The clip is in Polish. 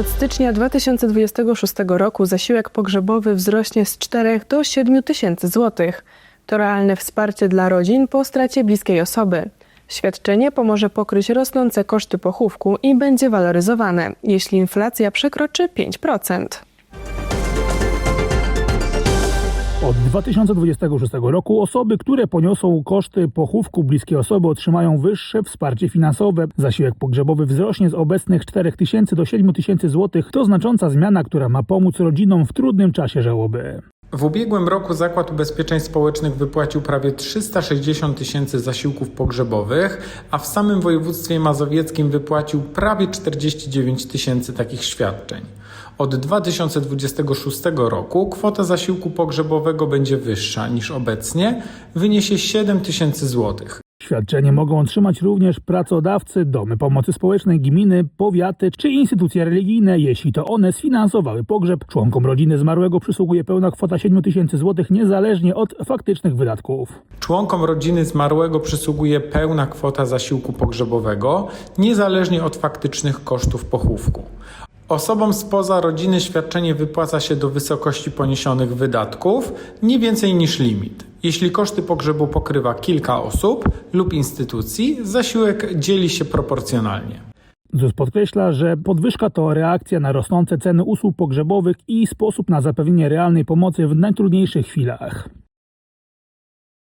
Od stycznia 2026 roku zasiłek pogrzebowy wzrośnie z 4 do 7 tysięcy złotych. To realne wsparcie dla rodzin po stracie bliskiej osoby. Świadczenie pomoże pokryć rosnące koszty pochówku i będzie waloryzowane, jeśli inflacja przekroczy 5%. 2026 roku osoby, które poniosą koszty pochówku bliskiej osoby otrzymają wyższe wsparcie finansowe. Zasiłek pogrzebowy wzrośnie z obecnych 4 tysięcy do 7 tysięcy złotych. To znacząca zmiana, która ma pomóc rodzinom w trudnym czasie żałoby. W ubiegłym roku Zakład Ubezpieczeń Społecznych wypłacił prawie 360 tysięcy zasiłków pogrzebowych, a w samym województwie mazowieckim wypłacił prawie 49 tysięcy takich świadczeń. Od 2026 roku kwota zasiłku pogrzebowego będzie wyższa niż obecnie, wyniesie 7 tysięcy złotych. Świadczenie mogą otrzymać również pracodawcy, domy pomocy społecznej, gminy, powiaty czy instytucje religijne, jeśli to one sfinansowały pogrzeb. Członkom rodziny zmarłego przysługuje pełna kwota 7 tysięcy złotych niezależnie od faktycznych wydatków. Członkom rodziny zmarłego przysługuje pełna kwota zasiłku pogrzebowego, niezależnie od faktycznych kosztów pochówku. Osobom spoza rodziny świadczenie wypłaca się do wysokości poniesionych wydatków, nie więcej niż limit. Jeśli koszty pogrzebu pokrywa kilka osób lub instytucji, zasiłek dzieli się proporcjonalnie. ZUS podkreśla, że podwyżka to reakcja na rosnące ceny usług pogrzebowych i sposób na zapewnienie realnej pomocy w najtrudniejszych chwilach.